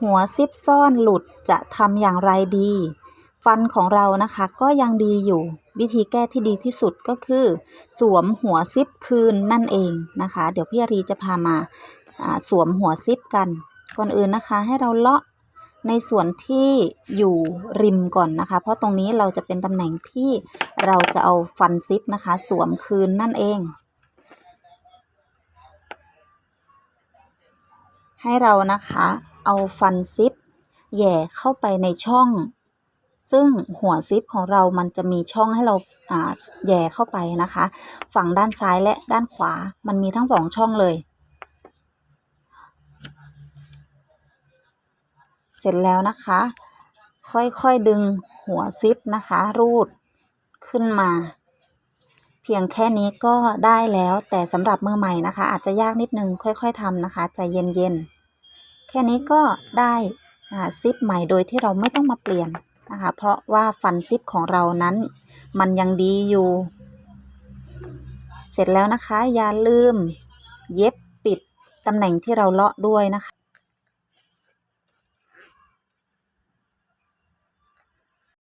หัวซิปซ่อนหลุดจะทำอย่างไรดี ฟันของเรานะคะก็ยังดีอยู่ วิธีแก้ที่ดีที่สุดก็คือ สวมหัวซิปคืนนั่นเองนะคะ เดี๋ยวพี่อารีจะพามาสวมหัวซิปกัน ก่อนอื่นนะคะให้เราเลาะในส่วนที่อยู่ริมก่อนนะคะ เพราะตรงนี้เราจะเป็นตำแหน่งที่เราจะเอาฟันซิปนะคะ สวมคืนนั่นเอง ให้เรานะคะ เอาฟันซิปแย่เข้าไปในช่อง ซึ่งหัวซิปของเรามันจะมีช่องให้เราาแย่เข้าไปนะคะ ฝั่งด้านซ้ายและด้านขวามันมีทั้งสองช่องเลย เสร็จแล้วนะคะ ค่อยๆดึงหัวซิปนะคะ รูดขึ้นมาเพียงแค่นี้ก็ได้แล้วแต่สำหรับมือใหม่นะคะ อาจจะยากนิดนึงค่อย ๆทำนะคะใจเย็นๆ แค่นี้ก็ได้ซิปใหม่โดยที่เราไม่ต้องมาเปลี่ยนนะคะเพราะว่าฟันซิปของเรานั้น มันยังดีอยู่ เสร็จแล้วนะคะอย่าลืม เย็บปิดตำแหน่งที่เราเลาะด้วยนะคะ